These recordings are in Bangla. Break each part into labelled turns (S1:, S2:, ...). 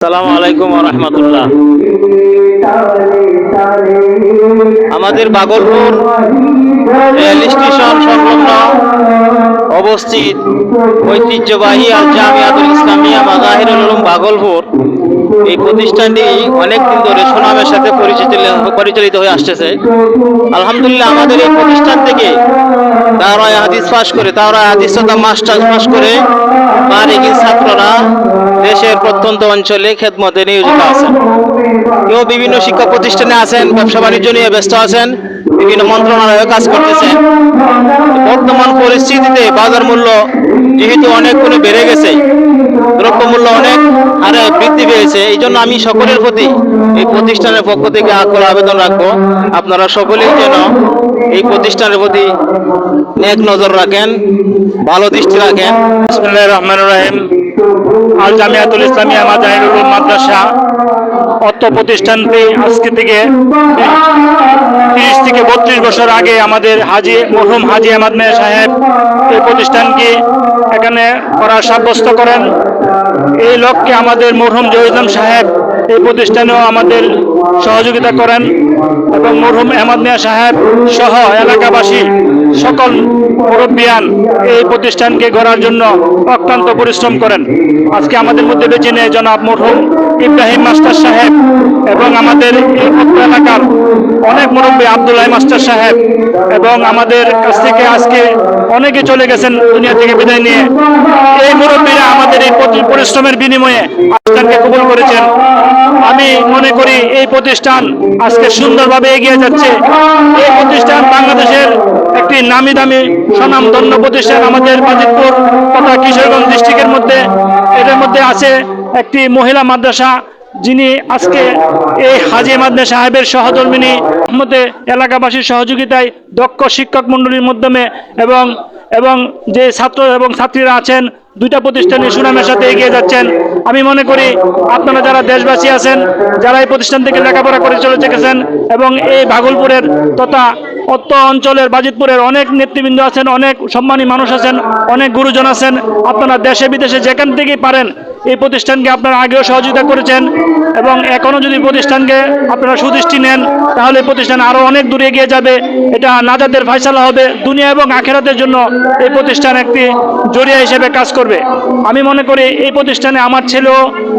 S1: সালাম আলাইকুম রহমতুল্লাহ আমাদের বাগলপুর রেল স্টেশন সংলগ্ন অবস্থিত ঐতিহ্যবাহী আল জামিয়াতুল ইসলামিয়া মাজাহিরুল উলুম ভাগলপুর এই প্রতিষ্ঠানটি অনেক দিন ধরে সুনামের সাথে পরিচিত পরিচালিত হয়ে আসতেছে। আলহামদুলিল্লাহ আমাদের এই প্রতিষ্ঠান থেকে তারা হাদিস পাশ করে তারা হাদিস মাস্টার্স পাশ করে ছাত্ররা দেশের প্রত্যন্ত অঞ্চলে খেদমতে নিয়োজিত আছেন। কেউ বিভিন্ন শিক্ষা প্রতিষ্ঠানে আছেন, ব্যবসা বাণিজ্য নিয়ে ব্যস্ত আছেন, বিভিন্ন মন্ত্রণালয়ে কাজ করতেছেন। বর্তমান পরিস্থিতিতে বাজার মূল্য যেহেতু অনেক গুণে বেড়ে গেছে, দ্রব্যমূল্য অনেক হারে বৃদ্ধি পেয়েছে, এই জন্য আমি সকলের প্রতি এই প্রতিষ্ঠানের পক্ষ থেকে আকুল আবেদন রাখব। আপনারা সকলেই যেন এই প্রতিষ্ঠানের প্রতি এক নজর রাখেন, ভালো দৃষ্টি রাখেন।
S2: রহমান রহিম। আল জামিয়াতুল ইসলামিয়া মাজাহিরুল মাদ্রাসা অর্থ প্রতিষ্ঠানটি আজকে থেকে তিরিশ থেকে বত্রিশ বছর আগে আমাদের হাজি মরহুম হাজি আহমদ মেয়ে সাহেব এই প্রতিষ্ঠানকে এখানে করার সাব্যস্ত করেন। এই লক্ষ্যে আমাদের মরহুম জহিদুল সাহেব এই প্রতিষ্ঠানেও আমাদের সহযোগিতা করেন এবং মরহুম আহমদ মিয়া সাহেব সহ এলাকাবাসী সকল মুরব্বিয়ান এই প্রতিষ্ঠানকে গড়ার জন্য অক্লান্ত পরিশ্রম করেন। আজকে আমাদের মধ্যে বেছে নিয়ে জনাব মরহুম ইব্রাহিম মাস্টার সাহেব এবং আমাদের এলাকার অনেক মুরব্বী আবদুল্লাহ মাস্টার সাহেব এবং আমাদের কাছ থেকে আজকে অনেকে চলে গেছেন দুনিয়া থেকে বিদায় নিয়ে। এই মুরব্বীরা আমাদের এই পরিশ্রমের বিনিময়ে আজকালকে কবুল করেছেন। আমি মনে করি এই প্রতিষ্ঠান আজকে সুন্দরভাবে এগিয়ে যাচ্ছে। এই প্রতিষ্ঠান বাংলাদেশের একটি নামি দামি স্বনামধন্য প্রতিষ্ঠান আমাদের বাজিতপুর তথা কিশোরগঞ্জ ডিস্ট্রিক্টের মধ্যে। এটার মধ্যে আছে একটি মহিলা মাদ্রাসা। যিনি আজকে এই হাজি মাদনে সাহেবের সহধর্মিনী মধ্যে এলাকাবাসীর সহযোগিতায় দক্ষ শিক্ষক মণ্ডলীর মাধ্যমে এবং এবং যে ছাত্র এবং ছাত্রীরা আছেন, দুইটা প্রতিষ্ঠানে সুনামের সাথে এগিয়ে যাচ্ছেন। আমি মনে করি আপনারা যারা দেশবাসী আছেন, যারা এই প্রতিষ্ঠান থেকে লেখাপড়া করে চলে গেছেন এবং এই ভাগলপুরের তথা অত্য অঞ্চলের বাজিতপুরের অনেক নেতৃবৃন্দ আছেন, অনেক সম্মানী মানুষ আছেন, অনেক গুরুজন আছেন, আপনারা দেশে বিদেশে যেখান থেকেই পারেন এই প্রতিষ্ঠানকে আপনারা আগেও সহযোগিতা করেছেন। এবং এখনও যদি প্রতিষ্ঠানকে আপনারা সুদৃষ্টি নেন, তাহলে প্রতিষ্ঠান আরও অনেক দূরে এগিয়ে যাবে। এটা নাজাদের ফাইসালা হবে। দুনিয়া এবং আখেরাতের জন্য এই প্রতিষ্ঠান একটি জরিয়া হিসেবে কাজ করবে। আমি মনে করি এই প্রতিষ্ঠানে আমার ছেলেও,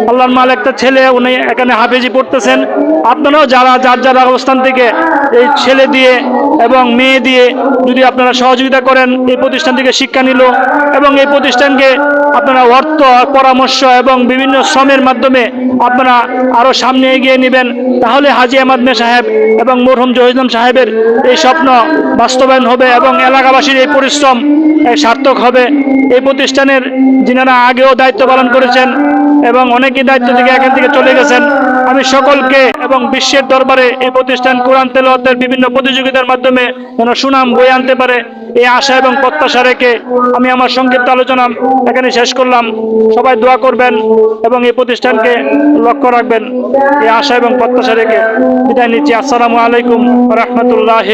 S2: আল্লাহর মাল একটা ছেলে, উনি এখানে হাফেজি পড়তেছেন। আপনারাও যারা, যার যার অবস্থান থেকে এই ছেলে দিয়ে এবং মেয়ে দিয়ে যদি আপনারা সহযোগিতা করেন, এই প্রতিষ্ঠান থেকে শিক্ষা নিল এবং এই প্রতিষ্ঠানকে আপনারা অর্থ, পরামর্শ এবং বিভিন্ন শ্রমের মাধ্যমে আপনারা আরও সামনে এগিয়ে নেবেন। তাহলে হাজি আহমদ মে সাহেব এবং মরহুম জহিদুল সাহেবের এই স্বপ্ন বাস্তবায়ন হবে এবং এলাকাবাসীর এই পরিশ্রম সার্থক হবে। এই প্রতিষ্ঠানের যিনারা আগেও দায়িত্ব পালন করেছেন এবং অনেকেই দায়িত্ব থেকে এখান থেকে চলে গেছেন, আমি সকলকে এবং বিশ্বের দরবারে এই প্রতিষ্ঠান কোরআন তেলাওয়াতের বিভিন্ন প্রতিযোগিতার মাধ্যমে যেন সুনাম বয়ে আনতে পারে। এই আশা এবং প্রত্যাশা রেখে আমি আমার সংক্ষিপ্ত আলোচনা এখানে শেষ করলাম। সবাই দোয়া করবেন এবং এই প্রতিষ্ঠানকে লক্ষ্য রাখবেন। এই আশা এবং প্রত্যাশা রেখে বিদায় নিচ্ছি। আসসালামু আলাইকুম রহমতুল্লাহ